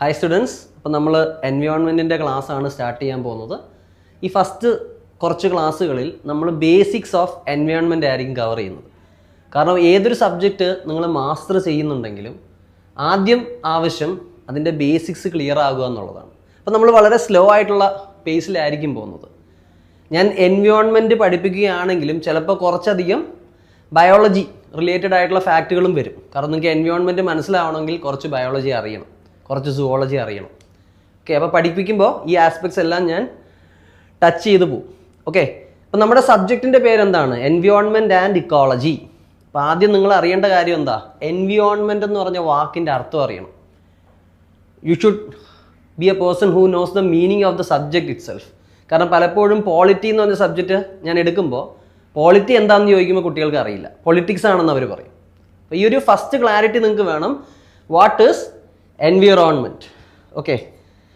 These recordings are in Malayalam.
ഹായ് സ്റ്റുഡൻസ് അപ്പോൾ നമ്മൾ എൻവയോൺമെന്റിന്റെ ആണ് സ്റ്റാർട്ട് ചെയ്യാൻ പോകുന്നത്. ഈ ഫസ്റ്റ് കുറച്ച് ക്ലാസ്സുകളിൽ നമ്മൾ ബേസിക്സ് ഓഫ് എൻവയോൺമെന്റ് ആയിരിക്കും കവർ ചെയ്യുന്നത്. കാരണം ഏതൊരു സബ്ജക്റ്റ് നിങ്ങൾ മാസ്റ്റർ ചെയ്യുന്നുണ്ടെങ്കിലും ആദ്യം ആവശ്യം അതിന്റെ ബേസിക്സ് ക്ലിയർ ആകുക എന്നുള്ളതാണ്. അപ്പോൾ നമ്മൾ വളരെ സ്ലോ ആയിട്ടുള്ള പേസിലായിരിക്കും പോകുന്നത്. ഞാൻ എൻവയോൺമെന്റ് പഠിപ്പിക്കുകയാണെങ്കിലും ചിലപ്പോൾ കുറച്ചധികം ബയോളജി റിലേറ്റഡ് ആയിട്ടുള്ള ഫാക്റ്റുകളും വരും. കാരണം നിങ്ങൾക്ക് എൻവയോൺമെന്റ് മനസ്സിലാവണമെങ്കിൽ കുറച്ച് ബയോളജി അറിയണം. കുറച്ച് സുവോളജി അറിയണം. ഓക്കെ അപ്പോൾ പഠിപ്പിക്കുമ്പോൾ ഈ ആസ്പെക്ട്സ് എല്ലാം ഞാൻ ടച്ച് ചെയ്ത് പോകും ഓക്കെ അപ്പോൾ നമ്മുടെ സബ്ജക്റ്റിന്റെ പേരെന്താണ്? എൻവിയോൺമെന്റ് ആൻഡ് ഇക്കോളജി അപ്പോൾ ആദ്യം നിങ്ങൾ അറിയേണ്ട കാര്യം എന്താ? എൻവിയോൺമെന്റ് എന്ന് പറഞ്ഞ വാക്കിന്റെ അർത്ഥം അറിയണം. You should be a person who knows the meaning of the subject itself കാരണം പലപ്പോഴും പോളിറ്റി എന്ന് പറഞ്ഞ സബ്ജക്റ്റ് ഞാൻ എടുക്കുമ്പോൾ പോളിറ്റി എന്താണെന്ന് ചോദിക്കുമ്പോൾ കുട്ടികൾക്ക് അറിയില്ല. പൊളിറ്റിക്സ് ആണെന്ന് അവർ പറയും. അപ്പോൾ ഈ ഒരു ഫസ്റ്റ് ക്ലാരിറ്റി നിങ്ങൾക്ക് വേണം. വാട്ട് ഈസ് എൻവിറോൺമെന്റ് ഓക്കെ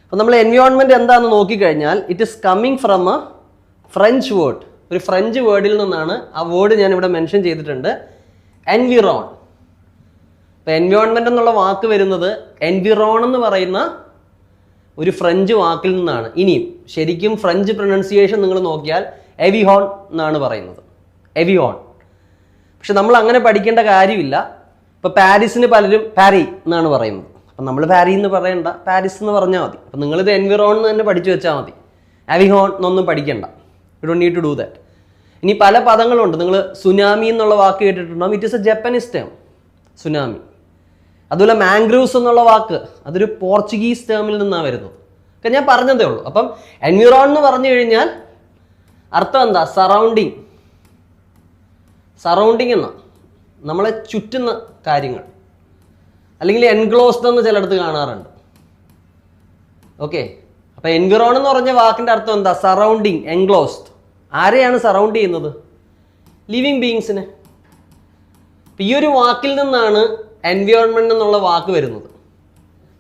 അപ്പോൾ നമ്മൾ എൻവിറോൺമെന്റ് എന്താണെന്ന് നോക്കിക്കഴിഞ്ഞാൽ it is coming from a French word ഒരു ഫ്രഞ്ച് വേർഡിൽ നിന്നാണ് ആ വേർഡ് ഞാൻ ഇവിടെ മെൻഷൻ ചെയ്തിട്ടുണ്ട്. എൻവിറോൺ അപ്പോൾ എൻവിറോൺമെന്റ് എന്നുള്ള വാക്ക് വരുന്നത് എൻവിറോൺ എന്ന് പറയുന്ന ഒരു ഫ്രഞ്ച് വാക്കിൽ നിന്നാണ്. ഇനിയും ശരിക്കും ഫ്രഞ്ച് പ്രൊനൗൺസിയേഷൻ നിങ്ങൾ നോക്കിയാൽ എവിഹോൺ എന്നാണ് പറയുന്നത്. എവിഹോൺ പക്ഷെ നമ്മൾ അങ്ങനെ പഠിക്കേണ്ട കാര്യമില്ല. ഇപ്പോൾ പാരീസിന് പലരും പാരി എന്നാണ് പറയുന്നത്. അപ്പം നമ്മൾ പാരി എന്ന് പറയണ്ട. പാരീസ് എന്ന് പറഞ്ഞാൽ മതി. അപ്പം നിങ്ങളിത് എൻവിറോൺ എന്ന് തന്നെ പഠിച്ചു വെച്ചാൽ മതി. അവിഹോൺ എന്നൊന്നും പഠിക്കണ്ട. You do need to do that ഇനി പല പദങ്ങളുണ്ട്. നിങ്ങൾ സുനാമി എന്നുള്ള വാക്ക് കേട്ടിട്ടുണ്ടാവും. It is a Japanese term tsunami. അതുപോലെ മാംഗ്രൂവ്സ് എന്നുള്ള വാക്ക് അതൊരു പോർച്ചുഗീസ് ടേമിൽ നിന്നാണ് വരുന്നത്. ഒക്കെ ഞാൻ പറഞ്ഞതേ ഉള്ളൂ. അപ്പം എൻവിറോൺ എന്ന് പറഞ്ഞു കഴിഞ്ഞാൽ അർത്ഥം എന്താ? സറൗണ്ടിങ് സറൗണ്ടിങ് എന്ന. നമ്മളെ ചുറ്റുന്ന കാര്യങ്ങൾ. അല്ലെങ്കിൽ എൻക്ലോസ്ഡ് എന്ന് ചിലയിടത്ത് കാണാറുണ്ട്. ഓക്കെ അപ്പോൾ എൻവിറോൺ എന്ന് പറഞ്ഞ വാക്കിന്റെ അർത്ഥം എന്താ? സറൗണ്ടിങ് എൻക്ലോസ്ഡ് ആരെയാണ് സറൗണ്ട് ചെയ്യുന്നത്? ലിവിങ് ബീങ്സിനെ ഈ ഒരു വാക്കിൽ നിന്നാണ് എൻവിയോൺമെന്റ് എന്നുള്ള വാക്ക് വരുന്നത്.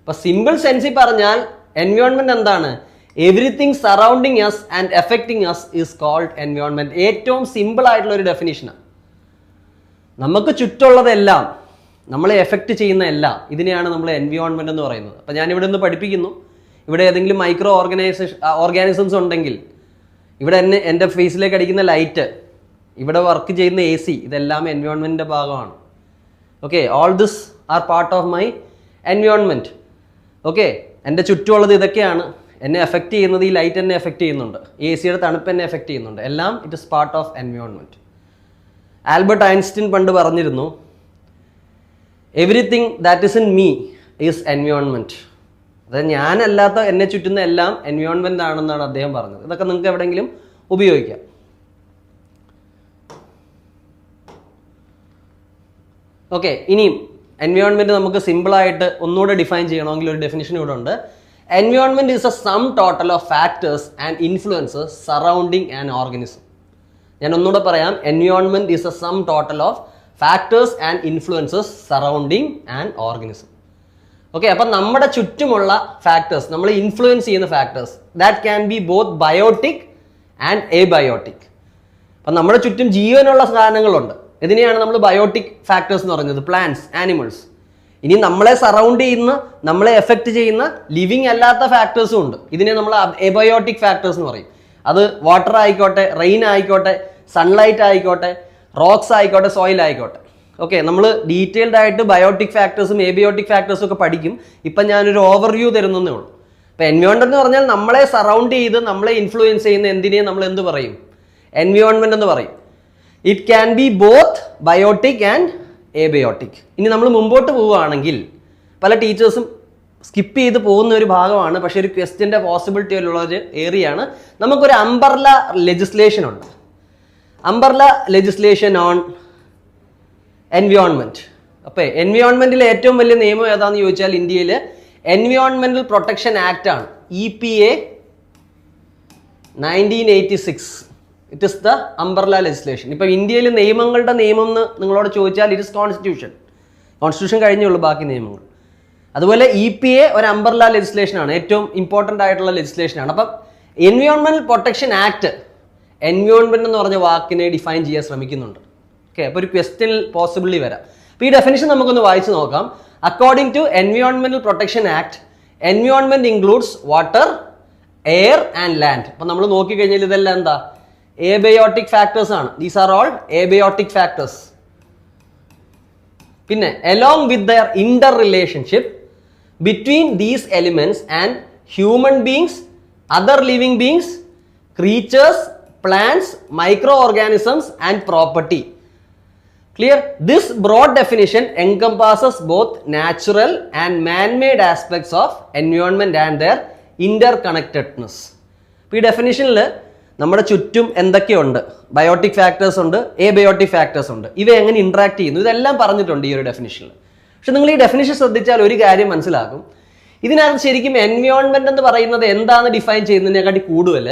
അപ്പൊ സിമ്പിൾ സെൻസിൽ പറഞ്ഞാൽ എൻവിയോൺമെന്റ് എന്താണ്? Everything surrounding us and affecting us is called environment ഏറ്റവും സിമ്പിൾ ആയിട്ടുള്ള ഒരു ഡെഫിനേഷനാണ് നമുക്ക് ചുറ്റുള്ളതെല്ലാം നമ്മളെ എഫക്റ്റ് ചെയ്യുന്ന എല്ലാം ഇതിനെയാണ് നമ്മൾ എൻവിയോൺമെന്റ് എന്ന് പറയുന്നത്. അപ്പോൾ ഞാൻ ഇവിടെ നിന്ന് പഠിപ്പിക്കുന്നു. ഇവിടെ ഏതെങ്കിലും മൈക്രോ ഓർഗനൈസേഷൻ ഓർഗാനിസംസ് ഉണ്ടെങ്കിൽ ഇവിടെ എന്നെ എന്റെ ഫേസിലേക്ക് അടിക്കുന്ന ലൈറ്റ് ഇവിടെ വർക്ക് ചെയ്യുന്ന എ സി ഇതെല്ലാം എൻവിയോൺമെന്റിന്റെ ഭാഗമാണ്. Okay all this are part of my environment okay എന്റെ ചുറ്റുമുള്ളത് ഇതൊക്കെയാണ്. എന്നെ എഫക്റ്റ് ചെയ്യുന്നത് ഈ ലൈറ്റ് എന്നെ എഫക്റ്റ് ചെയ്യുന്നുണ്ട്. എ സിയുടെ തണുപ്പ് എന്നെ എഫക്റ്റ് ചെയ്യുന്നുണ്ട്. എല്ലാം it is part of environment Albert Einstein പണ്ട് പറഞ്ഞിരുന്നു everything that is in me is environment അതായത് ഞാനല്ലാത്ത എന്നെ ചുറ്റുന്ന എല്ലാം എൻവിയോൺമെന്റ് ആണെന്നാണ് അദ്ദേഹം പറഞ്ഞത്. ഇതൊക്കെ നിങ്ങൾക്ക് എവിടെയെങ്കിലും ഉപയോഗിക്കാം. ഓക്കെ ഇനിയും എൻവയോൺമെന്റ് നമുക്ക് സിമ്പിളായിട്ട് ഒന്നുകൂടെ ഡിഫൈൻ ചെയ്യണമെങ്കിൽ ഒരു ഡെഫിനിഷൻ ഇവിടെ ഉണ്ട്. Environment is a sum total of factors and influences surrounding and organism ഞാൻ ഒന്നുകൂടെ പറയാം. Environment is a sum total of factors and influences surrounding and organism okay അപ്പം നമ്മുടെ ചുറ്റുമുള്ള ഫാക്ടേഴ്സ് നമ്മൾ ഇൻഫ്ലുവൻസ് ചെയ്യുന്ന factors that can be both biotic and abiotic അപ്പം നമ്മുടെ ചുറ്റും ജീവനുള്ള സാധനങ്ങളുണ്ട്. ഇതിനെയാണ് നമ്മൾ ബയോട്ടിക് ഫാക്ടേഴ്സ് എന്ന് പറയുന്നത് പ്ലാന്റ്സ് ആനിമൽസ് ഇനി നമ്മളെ സറൗണ്ട് ചെയ്യുന്ന നമ്മളെ എഫക്റ്റ് ചെയ്യുന്ന ലിവിങ് അല്ലാത്ത ഫാക്ടേഴ്സും ഉണ്ട്. ഇതിനെ നമ്മൾ എബയോട്ടിക് ഫാക്ടേഴ്സ് എന്ന് പറയും. അത് വാട്ടർ ആയിക്കോട്ടെ റെയിൻ ആയിക്കോട്ടെ സൺലൈറ്റ് ആയിക്കോട്ടെ റോക്സ് ആയിക്കോട്ടെ സോയിൽ ആയിക്കോട്ടെ. ഓക്കെ നമ്മൾ ഡീറ്റെയിൽഡ് ആയിട്ട് ബയോട്ടിക് ഫാക്ടേഴ്സും എബിയോട്ടിക് ഫാക്ടേഴ്സും ഒക്കെ പഠിക്കും. ഇപ്പം ഞാനൊരു ഓവർവ്യൂ തരുന്നേ ഉള്ളൂ. അപ്പോൾ എൻവയോൺമെന്റ് എന്ന് പറഞ്ഞാൽ നമ്മളെ സറൗണ്ട് ചെയ്ത് നമ്മളെ ഇൻഫ്ലുവൻസ് ചെയ്യുന്ന എന്തിനെയും നമ്മൾ എന്ത് പറയും? എൻവയോൺമെന്റ് എന്ന് പറയും. It can be both biotic and abiotic ഇനി നമ്മൾ മുമ്പോട്ട് പോവുകയാണെങ്കിൽ പല ടീച്ചേഴ്സും സ്കിപ്പ് ചെയ്ത് പോകുന്ന ഒരു ഭാഗമാണ്. പക്ഷേ ഒരു ക്വസ്റ്റ്യന്റെ പോസിബിലിറ്റി ഉള്ള ഒരു ഏരിയയാണ് നമുക്കൊരു അംബർല ലെജിസ്ലേഷൻ ഉണ്ട്. അംബർല ലെജിസ്ലേഷൻ ഓൺ എൻവിയോൺമെന്റ് അപ്പോൾ എൻവിയോൺമെന്റിലെ ഏറ്റവും വലിയ നിയമം ഏതാണെന്ന് ചോദിച്ചാൽ ഇന്ത്യയിൽ എൻവിയോൺമെന്റൽ പ്രൊട്ടക്ഷൻ ആക്ട് ആണ്. E P A nineteen eighty six it is the umbrella legislation ഇപ്പം ഇന്ത്യയിൽ നിയമങ്ങളുടെ നിയമം എന്ന് നിങ്ങളോട് ചോദിച്ചാൽ ഇറ്റ് ഇസ് കോൺസ്റ്റിറ്റ്യൂഷൻ കോൺസ്റ്റിറ്റ്യൂഷൻ കഴിഞ്ഞുള്ളൂ ബാക്കി നിയമങ്ങൾ. അതുപോലെ ഇ പി എ ഒരു അംബർല ലെജിസ്ലേഷൻ ആണ്. ഏറ്റവും ഇമ്പോർട്ടന്റ് ആയിട്ടുള്ള ലെജിസ്ലേഷൻ ആണ്. അപ്പം എൻവിയോൺമെന്റൽ പ്രൊട്ടക്ഷൻ ആക്ട് എൻവിയോൺമെന്റ് എന്ന് പറഞ്ഞ വാക്കിനെ ഡിഫൈൻ ചെയ്യാൻ ശ്രമിക്കുന്നുണ്ട്. ഓക്കെ അപ്പോൾ ഒരു ക്വസ്റ്റ്യനിൽ പോസിബിളി വരാം. അപ്പോൾ ഈ ഡെഫിനിഷൻ നമുക്കൊന്ന് വായിച്ചു നോക്കാം. According to എൻവയോൺമെന്റൽ protection act environment includes water air and land അപ്പോൾ നമ്മൾ നോക്കിക്കഴിഞ്ഞാൽ ഇതെല്ലാം എന്താ? ഏബയോട്ടിക് ഫാക്ടേഴ്സ് ആണ്. These are all abiotic factors പിന്നെ along with their inter relationship between these elements and human beings other living beings creatures plants micro organisms and property clear this broad definition encompasses both natural and manmade aspects of environment and their inter connectedness ഈ ഡെഫിനിഷനിൽ നമ്മുടെ ചുറ്റും എന്തൊക്കെയുണ്ട്? ബയോട്ടിക് ഫാക്ടേഴ്സ് ഉണ്ട് എ ബയോട്ടിക് ഫാക്ടേഴ്സ് ഉണ്ട്. ഇവ എങ്ങനെ ഇന്ററാക്ട് ചെയ്യുന്നു? ഇതെല്ലാം പറഞ്ഞിട്ടുണ്ട് ഈ ഒരു ഡെഫിനിഷനിൽ പക്ഷെ നിങ്ങൾ ഈ ഡെഫിനിഷൻ ശ്രദ്ധിച്ചാൽ ഒരു കാര്യം മനസ്സിലാകും. ഇതിനകത്ത് ശരിക്കും എൻവയോൺമെന്റ് എന്ന് പറയുന്നത് എന്താണ് ഡിഫൈൻ ചെയ്യുന്നതിനെക്കാട്ടി കൂടുതൽ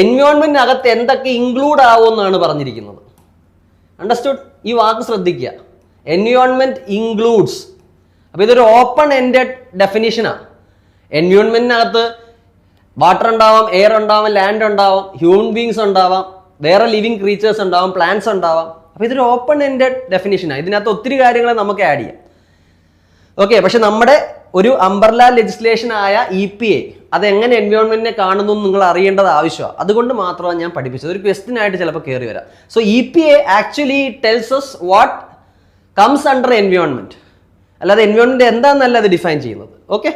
എൻവയോൺമെന്റിനകത്ത് എന്തൊക്കെ ഇൻക്ലൂഡ് ആവുമെന്നാണ് പറഞ്ഞിരിക്കുന്നത്. അണ്ടർസ്റ്റുഡ് ഈ വാക്ക് ശ്രദ്ധിക്കുക. എൻവയോൺമെന്റ് ഇൻക്ലൂഡ്സ് അപ്പോൾ ഇതൊരു ഓപ്പൺ എൻഡഡ് ഡെഫിനിഷനാണ് എൻവയോൺമെന്റിനകത്ത് വാട്ടർ ഉണ്ടാവാം എയർ ഉണ്ടാവാം ലാൻഡ് ഉണ്ടാവാം ഹ്യൂമൻ ബീങ്സ് ഉണ്ടാവാം വേറെ ലിവിങ് ക്രീച്ചേഴ്സ് ഉണ്ടാവാം പ്ലാന്റ്സ് ഉണ്ടാവാം. അപ്പോൾ ഇതൊരു ഓപ്പൺ എൻഡഡ് ഡെഫിനിഷനാണ് ഇതിനകത്ത് ഒത്തിരി കാര്യങ്ങളെ നമുക്ക് ആഡ് ചെയ്യാം. ഓക്കെ പക്ഷെ നമ്മുടെ ഒരു അംബർലാ ലെജിസ്ലേഷൻ ആയ ഇ പി എ അത് എങ്ങനെ എൻവയോൺമെന്റിനെ കാണുന്നു എന്ന് നിങ്ങൾ അറിയേണ്ടത് ആവശ്യമാണ്. അതുകൊണ്ട് മാത്രമാണ് ഞാൻ പഠിപ്പിച്ചത്. ഒരു ക്വസ്റ്റ്യൻ ആയിട്ട് ചിലപ്പോൾ കയറി വരാം. So E P A actually tells us what comes under environment അല്ലാതെ എൻവയോൺമെന്റ് എന്താണെന്നല്ല അത് ഡിഫൈൻ ചെയ്യുന്നത്. ഓക്കെ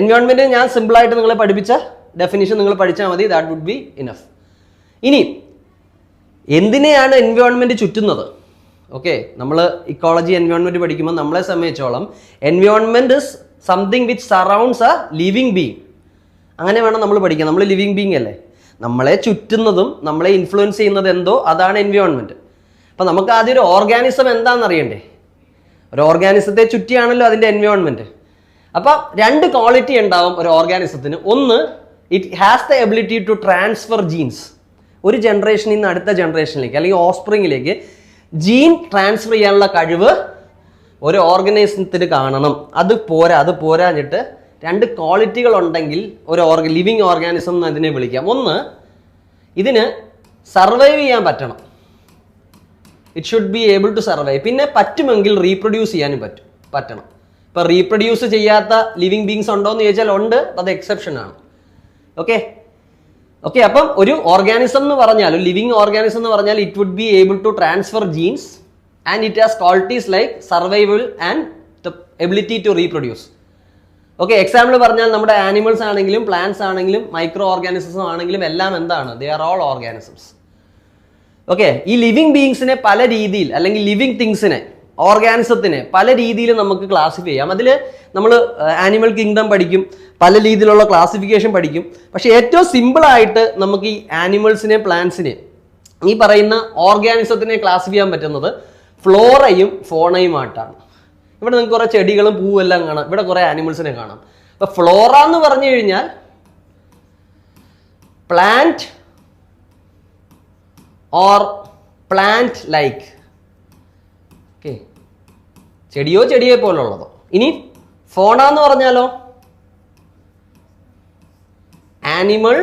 എൻവയോൺമെന്റ് ഞാൻ സിമ്പിളായിട്ട് നിങ്ങളെ പഠിപ്പിച്ച ഡെഫിനിഷൻ നിങ്ങൾ പഠിച്ചാൽ മതി. ദാറ്റ് വുഡ് ബി ഇനഫ് ഇനി എന്തിനെയാണ് എൻവയോൺമെന്റ് ചുറ്റുന്നത്? ഓക്കെ നമ്മൾ ഇക്കോളജി എൻവയോൺമെന്റ് പഠിക്കുമ്പോൾ നമ്മളെ സംബന്ധിച്ചോളം environment is something which surrounds a living being അങ്ങനെ വേണം നമ്മൾ പഠിക്കാൻ. നമ്മൾ ലിവിങ് ബീങ് അല്ലേ? നമ്മളെ ചുറ്റുന്നതും നമ്മളെ ഇൻഫ്ലുവൻസ് ചെയ്യുന്നത് എന്തോ അതാണ് എൻവയോൺമെന്റ് അപ്പം നമുക്ക് ആദ്യം ഒരു ഓർഗാനിസം എന്താണെന്ന് അറിയണ്ടേ? ഒരു ഓർഗാനിസത്തെ ചുറ്റിയാണല്ലോ അതിന്റെ എൻവയോൺമെന്റ് അപ്പം രണ്ട് ക്വാളിറ്റി ഉണ്ടാവും ഒരു ഓർഗാനിസത്തിന് ഒന്ന് it has the ability to transfer genes ഒരു ജനറേഷനിൽ നിന്ന് അടുത്ത ജനറേഷനിലേക്ക് അല്ലെങ്കിൽ ഓസ്പ്രിങ്ങിലേക്ക് ജീൻ ട്രാൻസ്ഫർ ചെയ്യാനുള്ള കഴിവ് ഒരു ഓർഗനൈസത്തിന് കാണണം. അത് പോരാ അത് പോരാഞ്ഞിട്ട് രണ്ട് ക്വാളിറ്റികൾ ഉണ്ടെങ്കിൽ ഒരു ഓർഗ ലിവിങ് ഓർഗാനിസം എന്ന് അതിനെ വിളിക്കാം. ഒന്ന് ഇതിന് സർവൈവ് ചെയ്യാൻ പറ്റണം. It should be able to survive പിന്നെ പറ്റുമെങ്കിൽ റീപ്രൊഡ്യൂസ് ചെയ്യാനും പറ്റും പറ്റണം. ഇപ്പം റീപ്രൊഡ്യൂസ് ചെയ്യാത്ത ലിവിങ് ബീങ്സ് ഉണ്ടോ എന്ന് ചോദിച്ചാൽ ഉണ്ട് അത് എക്സെപ്ഷൻ ആണ്. ഓക്കെ ഓക്കെ അപ്പം ഒരു ഓർഗാനിസം എന്ന് പറഞ്ഞാൽ ലിവിങ് ഓർഗാനിസം എന്ന് പറഞ്ഞാൽ it would be able to transfer genes and it has qualities like survival and the ability to reproduce okay example പറഞ്ഞാൽ നമ്മുടെ ആനിമൽസ് ആണെങ്കിലും പ്ലാന്റ്സ് ആണെങ്കിലും മൈക്രോ ഓർഗാനിസംസ് ആണെങ്കിലും എല്ലാം എന്താണ്? They are all organisms okay ഈ ലിവിങ് ബീങ്സിനെ പല രീതിയിൽ അല്ലെങ്കിൽ ലിവിങ് തിങ്സിനെ ഓർഗാനിസത്തിനെ പല രീതിയിൽ നമുക്ക് ക്ലാസിഫൈ ചെയ്യാം. അതിൽ നമ്മൾ ആനിമൽ കിങ്ഡം പഠിക്കും പല രീതിയിലുള്ള ക്ലാസിഫിക്കേഷൻ പഠിക്കും. പക്ഷേ ഏറ്റവും സിമ്പിളായിട്ട് നമുക്ക് ഈ ആനിമൽസിനെ പ്ലാന്റ്സിനെ ഈ പറയുന്ന ഓർഗാനിസത്തിനെ ക്ലാസിഫൈ ചെയ്യാൻ പറ്റുന്നത് ഫ്ലോറയും ഫോണയുമായിട്ടാണ്. ഇവിടെ നിങ്ങൾക്ക് കുറേ ചെടികളും പൂവും എല്ലാം കാണാം. ഇവിടെ കുറേ ആനിമൽസിനെ കാണാം. അപ്പോൾ ഫ്ലോറ എന്ന് പറഞ്ഞു കഴിഞ്ഞാൽ plant or plant like okay ചെടിയോ ചെടിയെ പോലുള്ളതോ. ഇനി ഫോണ എന്ന് പറഞ്ഞാലോ? Animal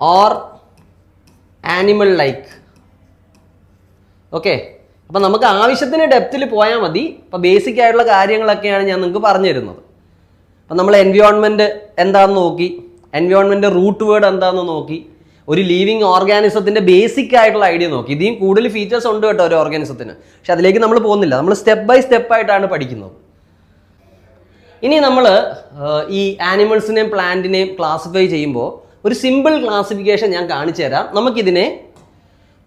or animal like okay അപ്പം നമുക്ക് ആവശ്യത്തിന് ഡെപ്തിൽ പോയാൽ മതി. അപ്പം ബേസിക് ആയിട്ടുള്ള കാര്യങ്ങളൊക്കെയാണ് ഞാൻ നിങ്ങൾക്ക് പറഞ്ഞു തരുന്നത് അപ്പം നമ്മൾ എൻവിയോൺമെന്റ് എന്താണെന്ന് നോക്കി. എൻവിയോൺമെന്റ് റൂട്ട് വേർഡ് എന്താണെന്ന് നോക്കി. ഒരു ലീവിങ് ഓർഗാനിസത്തിന്റെ ബേസിക് ആയിട്ടുള്ള ഐഡിയ നോക്കി. ഇതിയും കൂടുതൽ ഫീച്ചേഴ്സ് ഉണ്ട് കേട്ടോ ഒരു ഓർഗാനിസത്തിന് പക്ഷെ അതിലേക്ക് നമ്മൾ പോകുന്നില്ല. നമ്മൾ സ്റ്റെപ്പ് ബൈ സ്റ്റെപ്പ് ആയിട്ടാണ് പഠിക്കുന്നത്. ഇനി നമ്മൾ ഈ ആനിമൽസിനെയും പ്ലാന്റിനെയും ക്ലാസിഫൈ ചെയ്യുമ്പോൾ ഒരു സിമ്പിൾ ക്ലാസിഫിക്കേഷൻ ഞാൻ കാണിച്ചു തരാം നമുക്കിതിനെ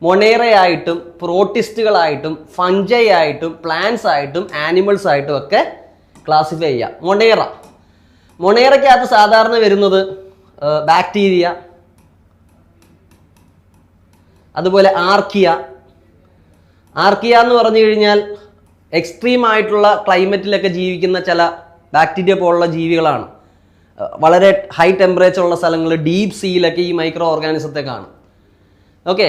മൊണേറയായിട്ടും പ്രോട്ടിസ്റ്റുകളായിട്ടും ഫഞ്ചൈ ആയിട്ടും പ്ലാന്റ്സ് ആയിട്ടും ആനിമൽസ് ആയിട്ടും ഒക്കെ ക്ലാസിഫൈ ചെയ്യാം. മൊണേറ മൊണേറയ്ക്കകത്ത് സാധാരണ വരുന്നത് ബാക്ടീരിയ അതുപോലെ ആർക്കിയ. ആർക്കിയ എന്ന് പറഞ്ഞു കഴിഞ്ഞാൽ എക്സ്ട്രീം ആയിട്ടുള്ള ക്ലൈമറ്റിലൊക്കെ ജീവിക്കുന്ന ചില ബാക്ടീരിയ പോലുള്ള ജീവികളാണ്. വളരെ ഹൈ ടെമ്പറേച്ചർ ഉള്ള സ്ഥലങ്ങളിൽ ഡീപ്പ് സീയിലൊക്കെ ഈ മൈക്രോ ഓർഗാനിസത്തെ കാണും. ഓക്കെ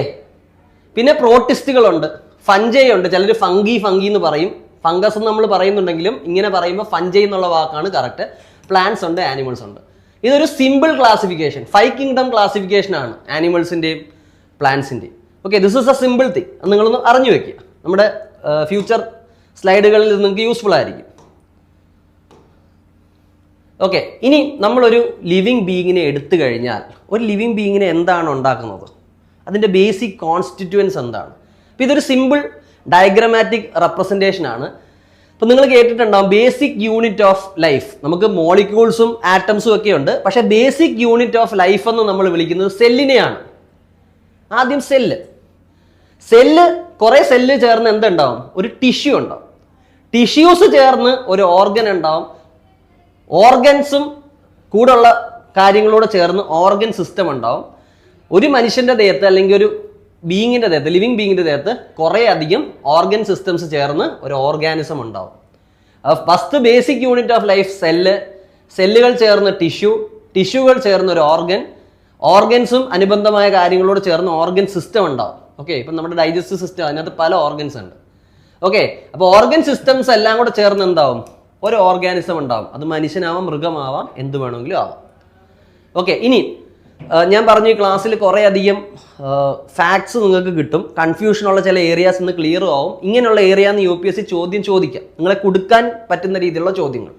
പിന്നെ പ്രോട്ടിസ്റ്റുകളുണ്ട്. ഫഞ്ചൈ ഉണ്ട് ചിലർ ഫംഗി ഫംഗി എന്ന് പറയും. ഫംഗസ് എന്ന് നമ്മൾ പറയുന്നുണ്ടെങ്കിലും ഇങ്ങനെ പറയുമ്പോൾ ഫഞ്ചൈ എന്നുള്ള വാക്കാണ് കറക്റ്റ് പ്ലാന്റ്സ് ഉണ്ട് ആനിമൽസ് ഉണ്ട്. ഇതൊരു simple classification five kingdom classification ആണ് ആനിമൽസിന്റെയും പ്ലാന്റ്സിന്റെയും okay this is a simple thing നിങ്ങളൊന്ന് അറിഞ്ഞു വെക്കുക. നമ്മുടെ ഫ്യൂച്ചർ സ്ലൈഡുകളിൽ നിങ്ങൾക്ക് യൂസ്ഫുൾ ആയിരിക്കും. ഓക്കെ ഇനി നമ്മളൊരു ലിവിങ് ബീങ്ങിനെ എടുത്തു കഴിഞ്ഞാൽ ഒരു ലിവിങ് ബീങ്ങിനെ എന്താണ് ഉണ്ടാക്കുന്നത്? അതിന്റെ ബേസിക് കോൺസ്റ്റിറ്റ്യുവൻസ് എന്താണ്? അപ്പോൾ ഇതൊരു സിമ്പിൾ ഡയഗ്രമാറ്റിക് റെപ്രസെന്റേഷൻ ആണ്. അപ്പോൾ നിങ്ങൾ കേട്ടിട്ടുണ്ടാവും ബേസിക് യൂണിറ്റ് ഓഫ് ലൈഫ് നമുക്ക് മോളിക്യൂൾസും ആറ്റംസും ഒക്കെ ഉണ്ട്. പക്ഷേ ബേസിക് യൂണിറ്റ് ഓഫ് ലൈഫ് എന്ന് നമ്മൾ വിളിക്കുന്നത് സെല്ലിനെയാണ് ആദ്യം സെല്ല് സെല്ല് കുറേ സെല്ല് ചേർന്ന് എന്തുണ്ടാവും? ഒരു ടിഷ്യൂ ഉണ്ടാവും. ടിഷ്യൂസ് ചേർന്ന് ഒരു ഓർഗൻ ഉണ്ടാവും. ഓർഗൻസും കൂടുള്ള കാര്യങ്ങളോട് ചേർന്ന് ഓർഗൻ സിസ്റ്റം ഉണ്ടാവും. ഒരു മനുഷ്യന്റെ ദേഹത്ത് അല്ലെങ്കിൽ ഒരു ബീങ്ങിന്റെ ദേഹത്ത് ലിവിങ് ബീങ്ങിന്റെ ദേഹത്ത് കുറേ അധികം ഓർഗൻ സിസ്റ്റംസ് ചേർന്ന് ഒരു ഓർഗാനിസം ഉണ്ടാവും. First basic unit of life cell സെല്ലുകൾ ചേർന്ന് ടിഷ്യൂ ടിഷ്യൂകൾ ചേർന്ന് ഒരു ഓർഗൻ ഓർഗൻസും അനുബന്ധമായ കാര്യങ്ങളോട് ചേർന്ന് ഓർഗൻ സിസ്റ്റം ഉണ്ടാവും. ഓക്കെ ഇപ്പം നമ്മുടെ ഡൈജസ്റ്റീവ് സിസ്റ്റം അതിനകത്ത് പല ഓർഗൻസ് ഉണ്ട്. ഓക്കെ അപ്പോൾ ഓർഗൻ സിസ്റ്റംസ് എല്ലാം കൂടെ ചേർന്ന് എന്താവും? ഒരു ഓർഗാനിസം ഉണ്ടാവും. അത് മനുഷ്യനാവാം മൃഗമാവാം എന്ത് വേണമെങ്കിലും ആവാം. ഓക്കെ ഇനി ഞാൻ പറഞ്ഞു ഈ ക്ലാസ്സിൽ കുറേയധികം ഫാക്ട്സ് നിങ്ങൾക്ക് കിട്ടും. കൺഫ്യൂഷനുള്ള ചില ഏരിയാസ് ഒന്ന് ക്ലിയർ ആവും. ഇങ്ങനെയുള്ള ഏരിയ എന്ന് യു പി എസ് സി ചോദ്യം ചോദിക്കാം. നിങ്ങളെ കൊടുക്കാൻ പറ്റുന്ന രീതിയിലുള്ള ചോദ്യങ്ങൾ.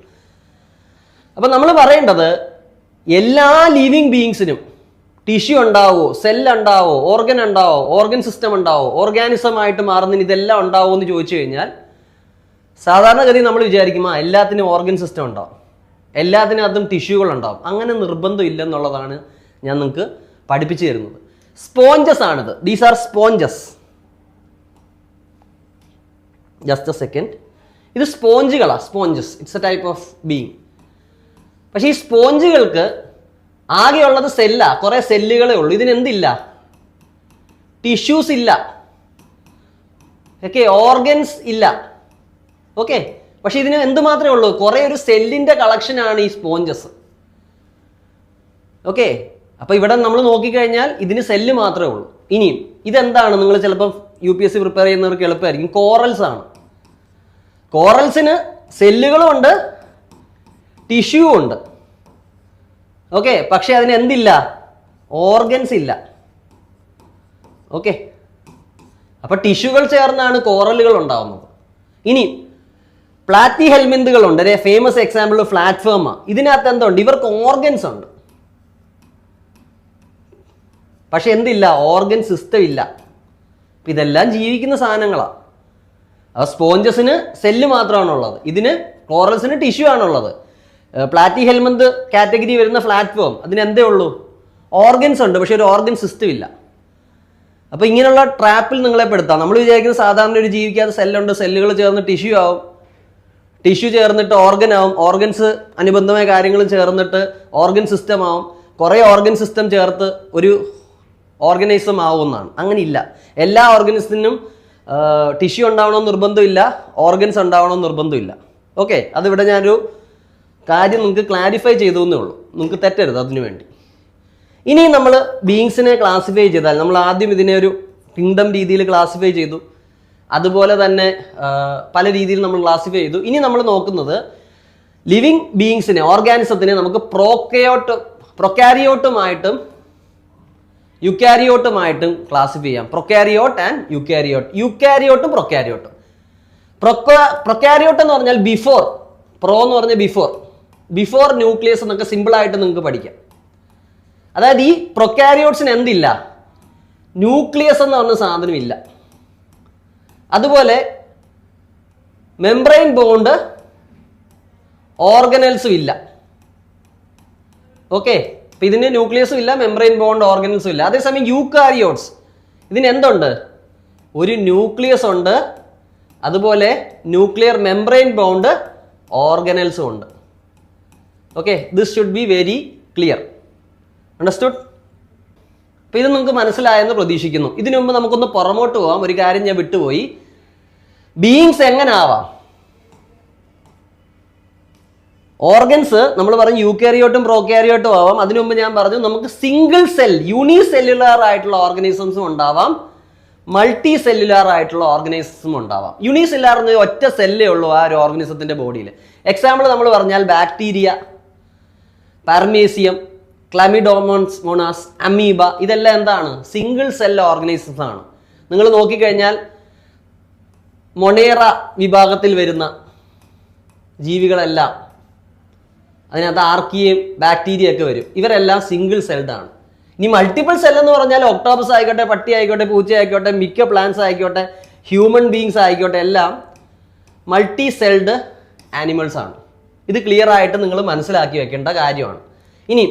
അപ്പം നമ്മൾ പറയേണ്ടത് എല്ലാ ലിവിങ് ബീങ്സിനും ടിഷ്യൂ ഉണ്ടാവോ സെൽ ഉണ്ടാവോ ഓർഗൻ ഉണ്ടാവോ ഓർഗൻ സിസ്റ്റം ഉണ്ടാവോ ഓർഗാനിസം ആയിട്ട് മാറുന്നതിന് ഇതെല്ലാം ഉണ്ടാവോ എന്ന് ചോദിച്ചു കഴിഞ്ഞാൽ സാധാരണഗതി നമ്മൾ വിചാരിക്കും ആ എല്ലാത്തിനും ഓർഗൻ സിസ്റ്റം ഉണ്ടാവും. എല്ലാത്തിനും അതും ടിഷ്യൂകൾ ഉണ്ടാവും. അങ്ങനെ നിർബന്ധം ഇല്ലെന്നുള്ളതാണ് ഞാൻ നിങ്ങൾക്ക് പഠിപ്പിച്ചു തരുന്നത്. സ്പോഞ്ചസ് ആണിത്. These are sponges just a second ഇത് സ്പോഞ്ചുകളാണ് sponges it's a type of being പക്ഷേ ഈ സ്പോഞ്ചുകൾക്ക് ആകെയുള്ളത് സെല്ലാ കുറേ സെല്ലുകളേ ഉള്ളൂ. ഇതിനെന്തില്ല? ടിഷ്യൂസ് ഇല്ല. ഓക്കെ ഓർഗൻസ് ഇല്ല. ഓക്കെ പക്ഷെ ഇതിന് എന്ത് മാത്രമേ ഉള്ളൂ? കുറേ ഒരു സെല്ലിന്റെ കളക്ഷനാണ് ഈ സ്പോഞ്ചസ് ഓക്കെ അപ്പൊ ഇവിടെ നമ്മൾ നോക്കിക്കഴിഞ്ഞാൽ ഇതിന് സെല്ല് മാത്രമേ ഉള്ളൂ. ഇനിയും ഇതെന്താണ്? നിങ്ങൾ ചിലപ്പോൾ U P S C prepare ചെയ്യുന്നവർക്ക് എളുപ്പമായിരിക്കും. കോറൽസ് ആണ്. കോറൽസിന് സെല്ലുകളും ഉണ്ട് ടിഷ്യൂ ഉണ്ട്. ഓക്കെ പക്ഷെ അതിന് എന്തില്ല? ഓർഗൻസ് ഇല്ല. ഓക്കെ അപ്പൊ ടിഷ്യൂകൾ ചേർന്നാണ് കോറലുകൾ ഉണ്ടാവുന്നത്. ഇനി പ്ലാറ്റി ഹെൽമെന്തുകൾ ഉണ്ട് അല്ലെ ഫേമസ് എക്സാമ്പിൾ പ്ലാറ്റ്ഫോമാണ് ഇതിനകത്ത് എന്തുണ്ട്? ഇവർക്ക് ഓർഗൻസ് ഉണ്ട്. പക്ഷെ എന്തില്ല ഓർഗൻ സിസ്റ്റം ഇല്ല. ഇതെല്ലാം ജീവിക്കുന്ന സാധനങ്ങളാണ് അപ്പോൾ സ്പോഞ്ചസിന് സെല്ല് മാത്രമാണുള്ളത്. ഇതിന് കോറൽസിന് ടിഷ്യൂ ആണുള്ളത്. പ്ലാറ്റി ഹെൽമന്ത് കാറ്റഗറി വരുന്ന പ്ലാറ്റ്ഫോം അതിന് എന്തേ ഉള്ളൂ? ഓർഗൻസ് ഉണ്ട് പക്ഷെ ഒരു ഓർഗൻ സിസ്റ്റം ഇല്ല. അപ്പോൾ ഇങ്ങനെയുള്ള ട്രാപ്പിൽ നിങ്ങളെ പെടുത്താം. നമ്മൾ വിചാരിക്കുന്ന സാധാരണ ഒരു ജീവിക്കാത്ത സെല്ലുണ്ട് സെല്ലുകൾ ചേർന്ന് ടിഷ്യൂ ആവും. ടിഷ്യൂ ചേർന്നിട്ട് ഓർഗൻ ആവും. ഓർഗൻസ് അനുബന്ധമായ കാര്യങ്ങൾ ചേർന്നിട്ട് ഓർഗൻ സിസ്റ്റം ആവും. കുറേ ഓർഗൻ സിസ്റ്റം ചേർത്ത് ഒരു ഓർഗനൈസം ആവുമെന്നാണ്. അങ്ങനെ ഇല്ല എല്ലാ ഓർഗനിസത്തിനും ടിഷ്യൂ ഉണ്ടാവണമെന്ന് നിർബന്ധമില്ല ഓർഗൻസ് ഉണ്ടാവണമെന്ന് നിർബന്ധമില്ല. ഓക്കെ അതിവിടെ ഞാനൊരു കാര്യം നിങ്ങൾക്ക് ക്ലാരിഫൈ ചെയ്തു എന്നേ ഉള്ളൂ. നിങ്ങൾക്ക് തെറ്റരുത് അതിനു വേണ്ടി. ഇനി നമ്മൾ ബീങ്സിനെ ക്ലാസിഫൈ ചെയ്താൽ നമ്മൾ ആദ്യം ഇതിനെ ഒരു കിങ്ഡം രീതിയിൽ ക്ലാസിഫൈ ചെയ്തു. അതുപോലെ തന്നെ പല രീതിയിൽ നമ്മൾ ക്ലാസിഫൈ ചെയ്തു. ഇനി നമ്മൾ നോക്കുന്നത് ലിവിങ് ബീങ്സിനെ ഓർഗാനിസത്തിനെ നമുക്ക് പ്രോക്കയോട്ട് പ്രൊക്കാരിയോട്ടുമായിട്ടും യുക്കാരിയോട്ടുമായിട്ടും ക്ലാസിഫൈ ചെയ്യാം. പ്രൊക്കാരിയോട്ട് ആൻഡ് യുക്കാരിയോട്ട് യുക്കാരിയോട്ടും പ്രൊക്കാരിയോട്ടും പ്രൊക്ക പ്രൊക്കാരിയോട്ട് എന്ന് പറഞ്ഞാൽ ബിഫോർ പ്രോ എന്ന് പറഞ്ഞാൽ ബിഫോർ ബിഫോർ ന്യൂക്ലിയസ് എന്നൊക്കെ സിമ്പിളായിട്ട് നിങ്ങൾക്ക് പഠിക്കാം. അതായത് ഈ പ്രൊക്കാരിയോട്സിന് എന്തില്ല? ന്യൂക്ലിയസ് എന്ന് പറഞ്ഞ സാധനമില്ല അതുപോലെ മെംബ്രെയിൻ ബോണ്ട് ഓർഗനൽസും ഇല്ല. ഓക്കെ അപ്പൊ ഇതിന് ന്യൂക്ലിയസും ഇല്ല മെംബ്രെയിൻ ബോണ്ട് ഓർഗനൽസും ഇല്ല. അതേസമയം യൂക്കാരിയോട്സ് ഇതിന് എന്തുണ്ട് ഒരു ന്യൂക്ലിയസ് ഉണ്ട് അതുപോലെ ന്യൂക്ലിയർ മെംബ്രെയിൻ ബോണ്ട് ഓർഗനൽസും ഉണ്ട്. Okay this should be very clear understood അപ്പോൾ ഇത് നിങ്ങൾക്ക് മനസ്സിലായെന്ന് പ്രതീക്ഷിക്കുന്നു. ഇതിനു മുമ്പ് നമുക്കൊന്ന് പുറമോട്ട് പോകാം ഒരു കാര്യം ഞാൻ വിട്ടുപോയി. ബീയിങ്സ് എങ്ങനെ ആവാം ഓർഗൻസ് നമ്മൾ പറഞ്ഞു യൂക്കാരിയോട്ടും പ്രോക്യാരിയോട്ടും ആവാം. അതിനു മുമ്പ് ഞാൻ പറഞ്ഞു നമുക്ക് സിംഗിൾ സെൽ യൂണി സെല്ലുലാർ ആയിട്ടുള്ള ഓർഗനിസംസും ഉണ്ടാവാം. മൾട്ടി സെല്ലുലാർ ആയിട്ടുള്ള ഓർഗനിസം ഉണ്ടാവാം. യൂണി സെല്ലുലാർ എന്ന് ഒറ്റ സെല്ലേ ഉള്ളൂ ആ ഒരു ഓർഗനിസത്തിന്റെ ബോഡിയിൽ എക്സാമ്പിൾ നമ്മൾ പറഞ്ഞാൽ ബാക്ടീരിയ പാർമേസിയം ക്ലമിഡോമോൺസ് മോണാസ് അമീബ ഇതെല്ലാം എന്താണ്? സിംഗിൾ സെൽ ഓർഗനൈസംസ് ആണ്. നിങ്ങൾ നോക്കിക്കഴിഞ്ഞാൽ മൊണേറ വിഭാഗത്തിൽ വരുന്ന ജീവികളെല്ലാം അതിനകത്ത് ആർക്കിയും ബാക്ടീരിയ ഒക്കെ വരും. ഇവരെല്ലാം സിംഗിൾ സെൽഡ് ആണ്. ഇനി മൾട്ടിപ്പിൾ സെൽ എന്ന് പറഞ്ഞാൽ ഒക്ടോബസ് ആയിക്കോട്ടെ പട്ടി ആയിക്കോട്ടെ പൂച്ച ആയിക്കോട്ടെ മിക്ക പ്ലാന്റ്സ് ആയിക്കോട്ടെ ഹ്യൂമൻ ബീങ്സ് ആയിക്കോട്ടെ എല്ലാം മൾട്ടി സെൽഡ് ആനിമൽസ് ആണ്. ഇത് ക്ലിയർ ആയിട്ട് നിങ്ങൾ മനസ്സിലാക്കി വെക്കേണ്ട കാര്യമാണ്. ഇനി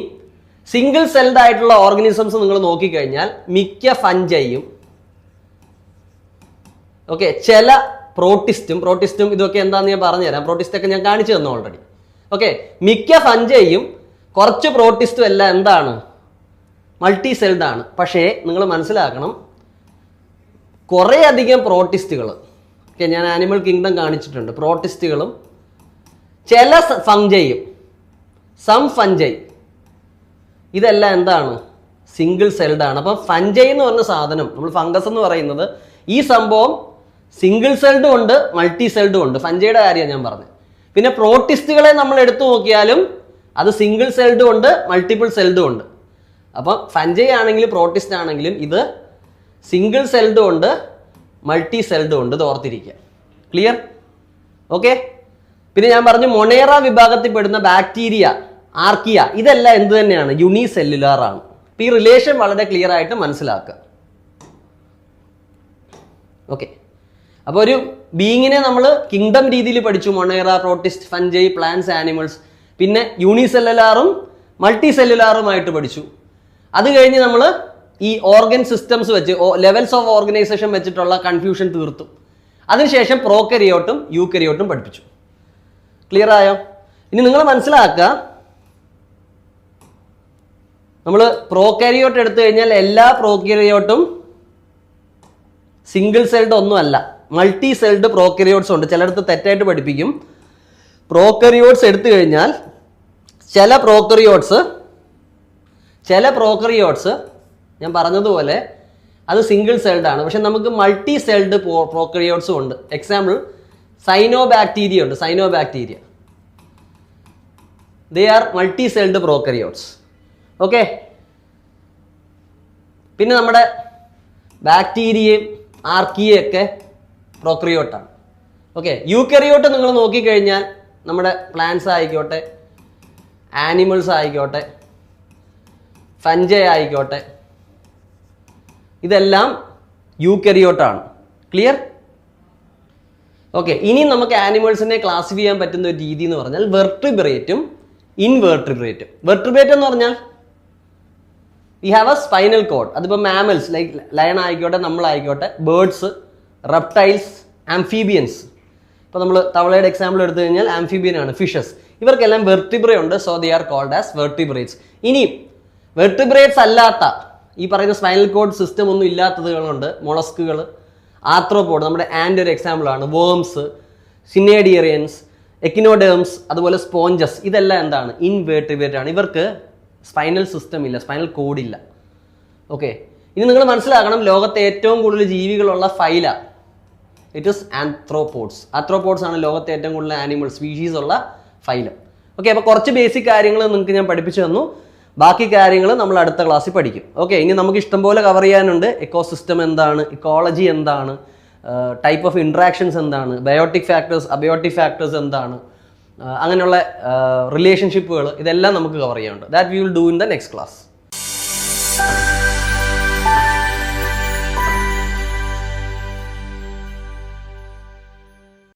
സിംഗിൾ സെൽഡ് ആയിട്ടുള്ള ഓർഗനിസംസ് നിങ്ങൾ നോക്കിക്കഴിഞ്ഞാൽ മിക്ക ഫഞ്ചയും ഓക്കെ ചില പ്രോട്ടിസ്റ്റും പ്രോട്ടിസ്റ്റും ഇതൊക്കെ എന്താണെന്ന് ഞാൻ പറഞ്ഞുതരാം. പ്രോട്ടിസ്റ്റൊക്കെ ഞാൻ കാണിച്ചു തന്നു ഓൾറെഡി ഓക്കെ മിക്ക ഫഞ്ചയും കുറച്ച് പ്രോട്ടിസ്റ്റും എല്ലാം എന്താണ്? മൾട്ടി സെൽഡ് ആണ്. പക്ഷേ നിങ്ങൾ മനസ്സിലാക്കണം കുറേ അധികം പ്രോട്ടിസ്റ്റുകൾ ഓക്കെ ഞാൻ ആനിമൽ കിങ്ഡം കാണിച്ചിട്ടുണ്ട്. പ്രോട്ടിസ്റ്റുകളും ചില സ- സം ഫഞ്ചൈ ഇതെല്ലാം എന്താണ്? സിംഗിൾ സെൽഡ് ആണ്. അപ്പം ഫഞ്ചൈ എന്ന് പറഞ്ഞ സാധനം നമ്മൾ ഫംഗസ് എന്ന് പറയുന്നത് ഈ സംഭവം സിംഗിൾ സെൽഡും ഉണ്ട് മൾട്ടി സെൽഡും ഉണ്ട് ഫഞ്ചയുടെ കാര്യമാണ് ഞാൻ പറഞ്ഞത് പിന്നെ പ്രോട്ടിസ്റ്റുകളെ നമ്മൾ എടുത്തു നോക്കിയാലും അത് സിംഗിൾ സെൽഡും ഉണ്ട് മൾട്ടിപ്പിൾ സെൽഡും ഉണ്ട്. അപ്പം ഫഞ്ചൈ ആണെങ്കിലും പ്രോട്ടിസ്റ്റ് ആണെങ്കിലും ഇത് സിംഗിൾ സെൽഡും ഉണ്ട് മൾട്ടി സെൽഡും ഉണ്ട് ഇത് ഓർത്തിരിക്കുക. ക്ലിയർ ഓക്കെ പിന്നെ ഞാൻ പറഞ്ഞു മൊണേറ വിഭാഗത്തിൽ പെടുന്ന ബാക്ടീരിയ ആർക്കിയ ഇതെല്ലാം എന്ത് തന്നെയാണ്? യുണി സെല്ലുലാർ ആണ്. അപ്പം ഈ റിലേഷൻ വളരെ ക്ലിയർ ആയിട്ട് മനസ്സിലാക്കുക. ഓക്കെ അപ്പോൾ ഒരു ബീങ്ങിനെ നമ്മൾ കിങ്ഡം രീതിയിൽ പഠിച്ചു. Monera protist fungi plants animals. പിന്നെ യൂണിസെല്ലുലാറും മൾട്ടി സെല്ലുലാറുമായിട്ട് പഠിച്ചു. അത് കഴിഞ്ഞ് നമ്മൾ ഈ ഓർഗൻ സിസ്റ്റംസ് വെച്ച് ലെവൽസ് ഓഫ് ഓർഗനൈസേഷൻ വെച്ചിട്ടുള്ള കൺഫ്യൂഷൻ തീർത്തു. അതിനുശേഷം പ്രോക്കരിയോട്ടും യൂക്കരിയോട്ടും പഠിപ്പിച്ചു. ക്ലിയർ ആയോ? ഇനി നിങ്ങൾ മനസ്സിലാക്കുക നമ്മൾ പ്രോക്കരിയോട്ട് എടുത്തു കഴിഞ്ഞാൽ എല്ലാ പ്രോക്കരിയോട്ടും സിംഗിൾ സെൽഡ് ഒന്നും അല്ല മൾട്ടി സെൽഡ് പ്രോക്കരിയോട്ട്സ് ഉണ്ട്. ചിലയിടത്ത് തെറ്റായിട്ട് പഠിപ്പിക്കും. പ്രോക്കറിയോഡ്സ് എടുത്തു കഴിഞ്ഞാൽ ചില പ്രോക്കറിയോഡ്സ് ചില പ്രോക്കറിയോഡ്സ് ഞാൻ പറഞ്ഞതുപോലെ അത് സിംഗിൾ സെൽഡ് ആണ്. പക്ഷെ നമുക്ക് മൾട്ടി സെൽഡ് പ്രോക്കറിയോഡ്സും ഉണ്ട്. എക്സാമ്പിൾ സൈനോ ബാക്ടീരിയ ഉണ്ട്. Cyanobacteria they are multi celled prokaryotes okay പിന്നെ നമ്മുടെ ബാക്ടീരിയയും ആർക്കിയയും ഒക്കെ പ്രോക്രിയോട്ടാണ്. ഓക്കെ യൂക്കറിയോട്ട് നിങ്ങൾ നോക്കിക്കഴിഞ്ഞാൽ നമ്മുടെ പ്ലാന്റ്സ് ആയിക്കോട്ടെ ആനിമൽസ് ആയിക്കോട്ടെ ഫഞ്ച ആയിക്കോട്ടെ ഇതെല്ലാം യൂക്കരിയോട്ടാണ് ക്ലിയർ ഓക്കെ ഇനി നമുക്ക് ആനിമൽസിനെ ക്ലാസിഫൈ ചെയ്യാൻ പറ്റുന്ന ഒരു രീതി എന്ന് പറഞ്ഞാൽ വെർട്ടിബ്രേറ്റും ഇൻവെർട്ടിബ്രേറ്റും വെർട്ടിബ്രേറ്റ് എന്ന് പറഞ്ഞാൽ we have a spinal cord അതിപ്പോൾ മാമൽസ് ലൈക്ക് ലയൺ ആയിക്കോട്ടെ നമ്മളായിക്കോട്ടെ ബേർഡ്സ് റെപ്റ്റൈൽസ് ആംഫീബിയൻസ് ഇപ്പോൾ നമ്മൾ തവളയുടെ എക്സാമ്പിൾ എടുത്തു കഴിഞ്ഞാൽ ആംഫീബിയൻ ആണ് ഫിഷസ് ഇവർക്കെല്ലാം വെർട്ടിബ്രേ ഉണ്ട് so they are called as vertebrates ഇനി വെർട്ടിബ്രേറ്റ്സ് അല്ലാത്ത ഈ പറയുന്ന സ്പൈനൽ കോഡ് സിസ്റ്റം ഒന്നും ഇല്ലാത്തതുകളുണ്ട് മൊളസ്കുകൾ ആർത്രോപോഡ് നമ്മുടെ ആൻഡ് ഒരു എക്സാമ്പിൾ ആണ് വേംസ് സിനേഡിയറിയൻസ് എക്കിനോഡേംസ് അതുപോലെ സ്പോഞ്ചസ് ഇതെല്ലാം എന്താണ്? ഇൻവേർട്ടിബ്രേറ്റ് ആണ്. ഇവർക്ക് സ്പൈനൽ സിസ്റ്റം ഇല്ല സ്പൈനൽ കോഡ് ഇല്ല. ഓക്കെ ഇനി നിങ്ങൾ മനസ്സിലാക്കണം ലോകത്തെ ഏറ്റവും കൂടുതൽ ജീവികളുള്ള ഫൈല ഇറ്റ് ഇസ് ആന്ത്രോപോഡ്സ് ആന്ത്രോപോഡ്സ് ആണ് ലോകത്തെ ഏറ്റവും കൂടുതൽ ആനിമൽ സ്പീഷീസ് ഉള്ള ഫൈലം ഓക്കെ അപ്പോൾ കുറച്ച് ബേസിക് കാര്യങ്ങൾ നിങ്ങൾക്ക് ഞാൻ പഠിപ്പിച്ചു തന്നു. ബാക്കി കാര്യങ്ങൾ നമ്മൾ അടുത്ത ക്ലാസ്സിൽ പഠിക്കും. ഓക്കെ ഇനി നമുക്ക് ഇഷ്ടംപോലെ കവർ ചെയ്യാനുണ്ട്. എക്കോസിസ്റ്റം എന്താണ്? ഇക്കോളജി എന്താണ്? ടൈപ്പ് ഓഫ് ഇൻട്രാക്ഷൻസ് എന്താണ്? ബയോട്ടിക് ഫാക്ടേഴ്സ് അബയോട്ടിക് ഫാക്ടേഴ്സ് എന്താണ്? ആ, അങ്ങനെയുള്ള റിലേഷൻഷിപ്പുകൾ ഇതെല്ലാം നമുക്ക് കവർ ചെയ്യാനുണ്ട്. That we will do in the next class